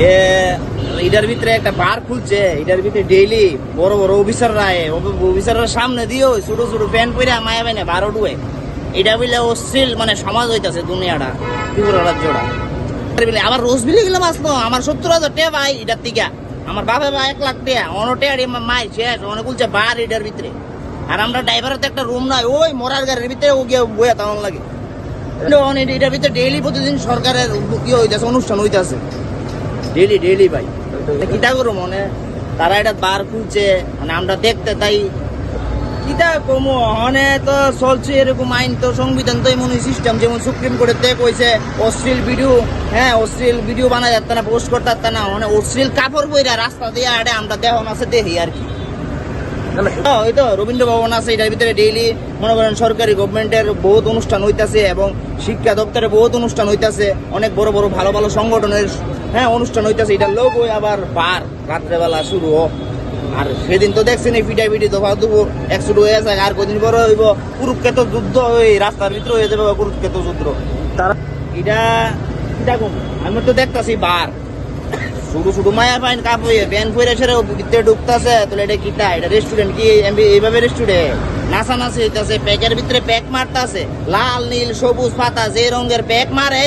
এ এটার ভিতরে একটা বার খুলছে এটার ভিতরে ডেইলি বড় বড় অফিসাররা আয় অফিসাররা সামনে দিও ছোট ছোট প্যান্ট পরে মায়া বাইনে বারো ডুয়ে এটা বলে অশ্লীল মানে সমাজ হইতাছে দুনিয়াটা ত্রিপুরা রাজ্যটা আবার রোজ বিলে গেলাম আসলো আমার সত্তর হাজার টাকা ভাই এটার থেকে। আমার বাপে ভাই এক লাখ টাকা। অনো টাকা মাই শেষ, অনেক বলছে বার এটার ভিতরে। আর আমরা ড্রাইভারের তো একটা রুম নাই, ওই মরার গাড়ির ভিতরে ও গিয়ে বইয়া তেমন লাগে। অনেক এটার ভিতরে ডেইলি প্রতিদিন সরকারের কি হইতাছে, অনুষ্ঠান হইতাছে। ডেইলি ডেলি ভাই। কিতা করো মনে? তারা এটা বার খুলছে মানে আমরা দেখতে তাই। কিতা কমো? হনে তো চলছে এরকম আইন তো সংবিধান তো এমন সিস্টেম যেমন সুপ্রিম কোর্টে তে কইছে অশ্লীল ভিডিও হ্যাঁ অশ্লীল ভিডিও বানা যাচ্ছে না পোস্ট করতে না মানে অশ্লীল কাপড় বইরা রাস্তা দিয়ে আরে আমরা দেহ মাসে দেখি আর কি। তো রবীন্দ্র ভবন আছে, এটার ভিতরে ডেইলি মনে করেন সরকারি গভর্নমেন্টের বহুত অনুষ্ঠান হইতাছে এবং শিক্ষা দপ্তরে বহুত অনুষ্ঠান হইতাছে, অনেক বড় বড় ভালো ভালো সংগঠনের হ্যাঁ অনুষ্ঠান হইতাছে, এটার লোক ওই আবার বার রাত্রেবেলা শুরু হোক। আর সেদিন তো দেখছেন এই পিটাই পিটি দফা দুবো একশো হয়ে আছে আর কদিন পরে হইব কুরুক্ষেত যুদ্ধ ওই রাস্তার ভিতরে হয়ে যাবে কুরুক্ষেত্র যুদ্ধ। তারা এটা কিটা আমি তো দেখতাছি বার। শুধু শুধু মায়া পাইন কাপড় প্যান পরে সেরে ভিতরে ঢুকতেছে। তাহলে এটা কিটা এটা রেস্টুরেন্ট কি? এইভাবে রেস্টুরেন্ট নাচা নাচি হইতাছে, প্যাকের ভিতরে প্যাক মারতাছে। লাল, নীল, সবুজ পাতা যে রঙের প্যাক মারে